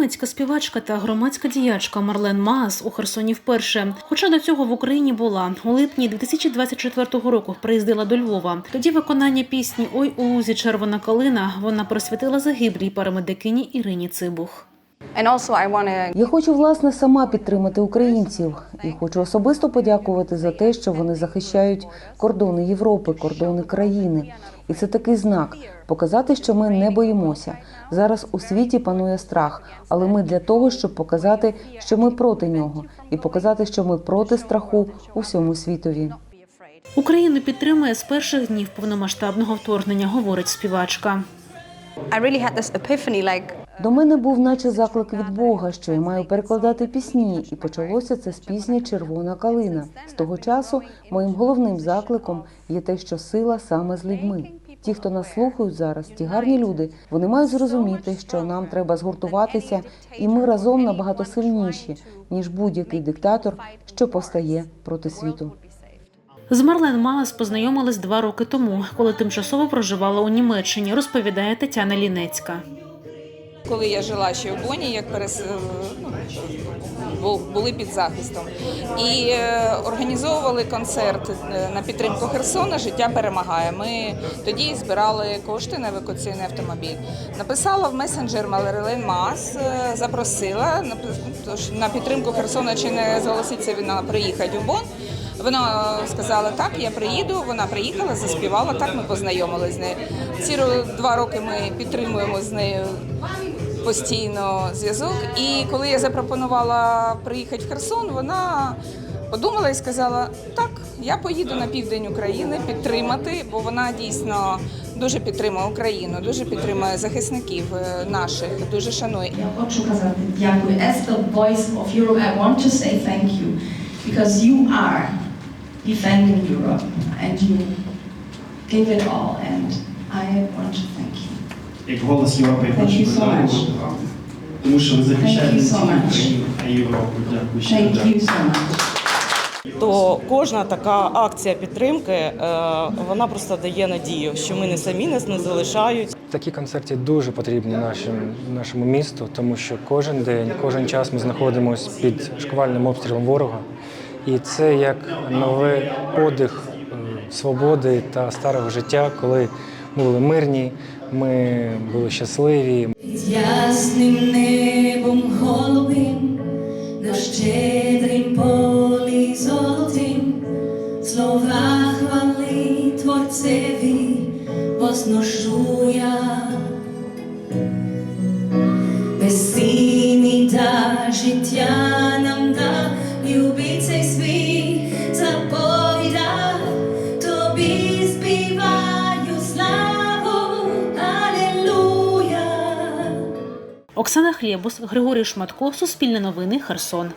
Українська співачка та громадська діячка Марлен Маас у Херсоні вперше. Хоча до цього в Україні була у липні 2024 року приїздила до Львова. Тоді виконання пісні Ой у лузі червона калина вона присвятила загиблій парамедикині Ірині Цибух. And also I want to Я хочу власне сама підтримати українців і хочу особисто подякувати за те, що вони захищають кордони Європи, кордони країни. І це такий знак показати, що ми не боїмося. Зараз у світі панує страх, але ми для того, щоб показати, що ми проти нього, і показати, що ми проти страху у всьому світові. Україну підтримує з перших днів повномасштабного вторгнення, говорить співачка. I really had this epiphany like До мене був наче заклик від Бога, що я маю перекладати пісні, і почалося це з пісні Червона калина. З того часу моїм головним закликом є те, що сила саме з людьми. Ті, хто нас слухають зараз, ті гарні люди, вони мають зрозуміти, що нам треба згуртуватися, і ми разом набагато сильніші, ніж будь-який диктатор, що повстає проти світу. З Марлен Маас познайомились два роки тому, коли тимчасово проживала у Німеччині, розповідає Тетяна Лінецька. Коли я жила ще в Боні, як перес... ну, були під захистом, і е, організовували концерт е, на підтримку Херсона Життя перемагає. Ми тоді збирали кошти на евакуаційний автомобіль. Написала в месенджер Малерилен Мас, е, запросила на підтримку Херсона, чи не зголоситься вона приїхати у Бон. Вона сказала, так, я приїду. Вона приїхала, заспівала. Так ми познайомилися з нею. Ці два роки ми підтримуємо з нею постійно зв'язок. І коли я запропонувала приїхати в Херсон, вона подумала і сказала: так, я поїду на південь України підтримати, бо вона дійсно дуже підтримує Україну, дуже підтримує захисників е, наших, дуже шанує. Я хочу казати дякую. As the voice of Europe, I want to say thank you because you are defending Europe and you give it all and I want to thank you. Як голос Європи я хочу so подякувати вам, тому що ви захищаєте не Thank you so тільки. Україну, а й Європу. Дякую. Thank дякую. you so much. то кожна така акція підтримки е, вона просто дає надію, що ми не самі нас не залишають. Такі концерти дуже потрібні нашим, нашому місту, тому що кожен день, кожен час ми знаходимося під шквальним обстрілом ворога. І це як новий подих е, свободи та старого життя, коли ми були мирні, ми були щасливі, Під ясним небом голубим, на щедрім полі золотим, слова хвали Творцеві возношу я. Безцінний дар життя Оксана Хлєбус, Григорій Шматко, Суспільне новини, Херсон.